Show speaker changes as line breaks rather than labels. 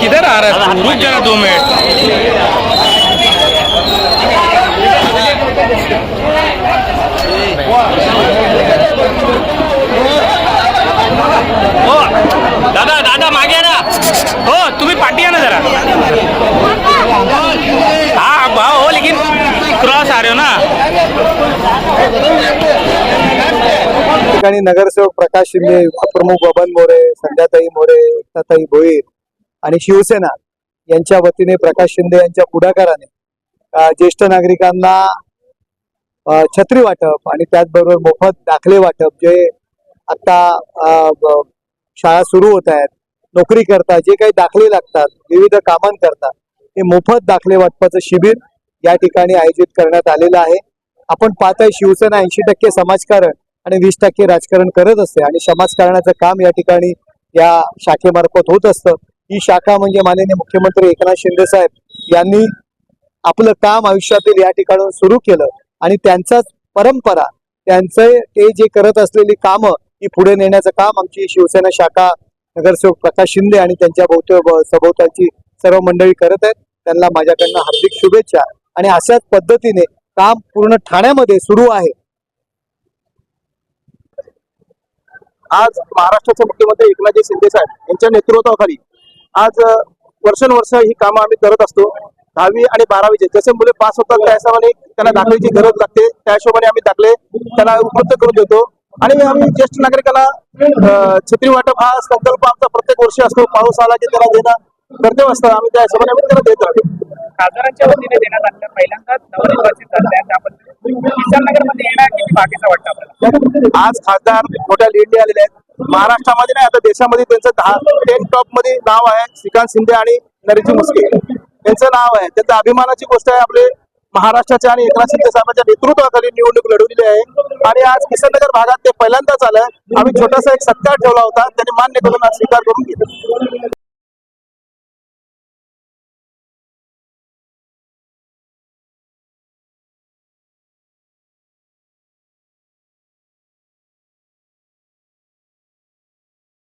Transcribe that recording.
किधर आ रहा है? रुक जरा दो मिनट। दादा दादा मागे ना। हो तुम्ही पाठी ना जरा।
ठिकाणी नगरसेवक प्रकाश शिंदे प्रमुख बबन मोरे संध्याताई मोरे एकताताई भोईर आणि शिवसेना यांच्या वतीने प्रकाश शिंदे यांच्या पुढाकाराने ज्येष्ठ नागरिकांना छत्री वाटप आणि त्याचबरोबर मोफत दाखले वाटप जे आता शाळा सुरू होत आहेत नोकरी करता जे काही दाखले लागतात विविध कामांकरता हे मोफत दाखले वाटपाचं शिबिर या ठिकाणी आयोजित करण्यात आलेलं आहे. आपण पाहताय शिवसेना ऐंशी टक्के समाजकारण आणि वीस टक्के राजकारण करत असते आणि समाजकारणाचं काम या ठिकाणी या शाखेमार्फत होत असतं. ही शाखा म्हणजे माननीय मुख्यमंत्री एकनाथ शिंदे साहेब यांनी आपलं काम आयुष्यातील या ठिकाणून सुरू केलं आणि त्यांचाच परंपरा त्यांचे ते जे करत असलेली कामं ही पुढे नेण्याचं काम आमची शिवसेना शाखा नगरसेवक प्रकाश शिंदे आणि त्यांच्या भोवती सभोवतालची सर्व मंडळी करत आहेत. त्यांना माझ्याकडनं हार्दिक शुभेच्छा आणि अशाच पद्धतीने काम पूर्ण ठाण्यामध्ये सुरू आहे.
आज महाराष्ट्राचे मुख्यमंत्री एकनाथजी शिंदे साहेब यांच्या नेतृत्वाखाली आज वर्षानुवर्ष ही कामं आम्ही करत असतो. दहावी आणि बारावीचे जसे मुले पास होतात त्या हिशोबाने त्यांना दाखल्याची गरज लागते. त्या हिशोबाने आम्ही दाखले. त्यांना उपलब्ध करून देतो. आणि आम्ही ज्येष्ठ नागरिकाला छत्री वाटप हा संकल्प आमचा प्रत्येक वर्षी असतो. पाऊस आला की त्याला देणं कर्तव्य असतं. आम्ही त्या हिशोबाने आम्ही त्याला देत राहतो.
खासदारांच्या वतीने देण्यात आलेल्या पहिल्यांदाच नवनिर्वाचित झाल्या त्याबद्दल किसान बाकीचं वाटतं आपल्याला.
आज खासदार मोठ्या लीडने आलेले आहेत. महाराष्ट्रामध्ये नाही आता देशामध्ये त्यांचं दहा टेन टॉपमध्ये नाव आहे श्रीकांत शिंदे आणि नरेजी मुस्के यांचं नाव आहे. त्यांचा अभिमानाची गोष्ट आहे आपले महाराष्ट्राच्या आणि एकनाथ शिंदे साहेबांच्या नेतृत्वाखाली निवडणूक लढवलेली आहे. आणि आज किशननगर भागात ते पहिल्यांदाच आलं आम्ही छोटासा एक सत्कार ठेवला होता. त्यांनी मान्य करून आज स्वीकार करून घेतला.